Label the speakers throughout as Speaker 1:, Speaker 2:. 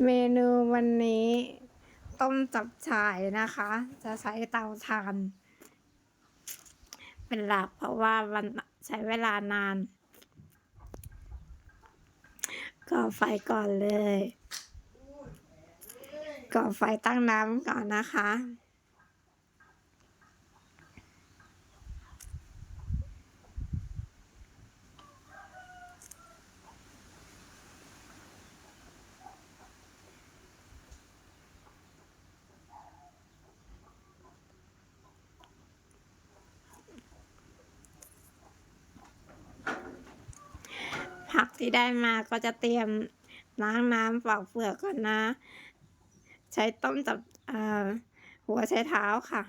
Speaker 1: เมนูวันนี้ ต้มจับฉ่ายนะคะ จะใช้เตาถ่าน เป็นหลักเพราะว่ามันใช้เวลานาน ก่อไฟก่อนเลย ก่อไฟตั้งน้ำก่อนนะคะ ผัก ที่ได้มาก็จะเตรียมล้างน้ำปอกเปลือกก่อนนะ ใช้ต้มจับหัวใช้เท้าค่ะ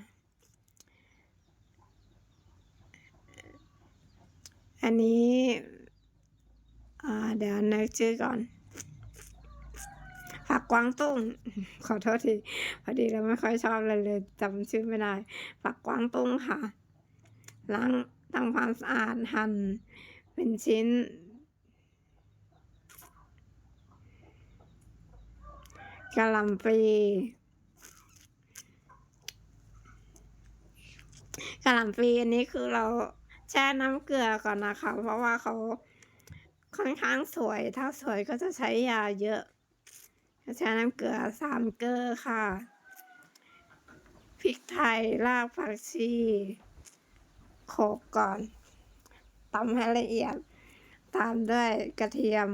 Speaker 1: อันนี้เดี๋ยวนึกชื่อก่อน ผักกวางตุ้ง ขอโทษที พอดีเราไม่ค่อยชอบเลยเลยจำชื่อไม่ได้ ผักกวางตุ้งค่ะ ล้างทำความสะอาดหั่นเป็นชิ้น กะหล่ำปลีกะหล่ำปลีอันนี้คือเราแช่น้ำเกลือก่อนนะคะ เพราะว่าเขาค่อนข้างสวย ถ้าสวยก็จะใช้ยาเยอะแช่น้ำเกลือสามเกลือค่ะพริกไทยรากผักชีโขกก่อนตำให้ละเอียด ตามด้วยกระเทียม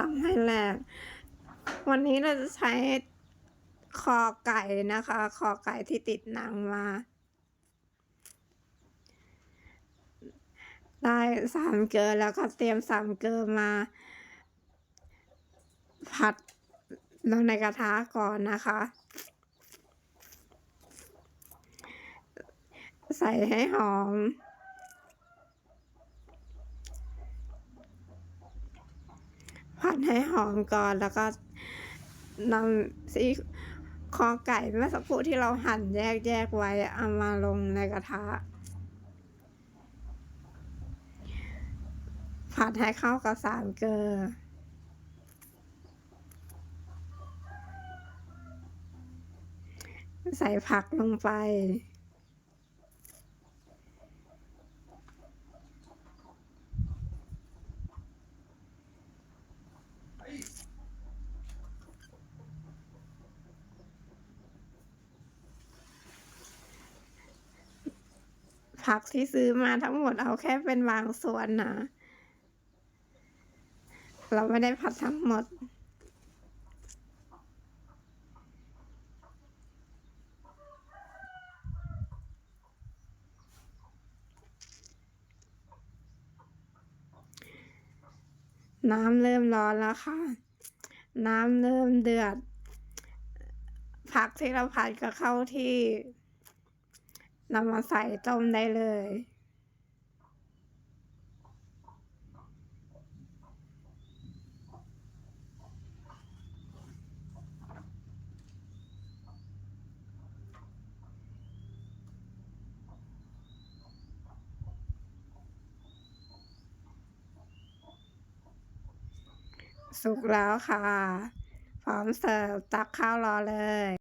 Speaker 1: ตำให้แหลกวันนี้เราจะใช้คอไก่นะคะ คอไก่ที่ติดหนังมา ได้สามเกลือแล้วก็เตรียมสามเกลือมา ผัดลงในกระทะก่อนนะคะ ใส่ให้หอม ผัดให้หอมก่อนแล้วก็นำซี่คอไก่เมื่อสักครู่ที่เราหั่นแยกแยกไว้เอามาลงในกระทะ ผัดให้เข้ากับสามเกลือใส่ผักลงไป ผักที่ซื้อมาทั้งหมดเอาแค่เป็นบางส่วนนะ เราไม่ได้ผัดทั้งหมด น้ำเริ่มร้อนแล้วค่ะ น้ำเริ่มเดือด ผักที่เราผัดก็เข้าที่นำมาใส่ต้มได้เลย สุกแล้วค่ะ พร้อมเสิร์ฟตักข้าวรอเลย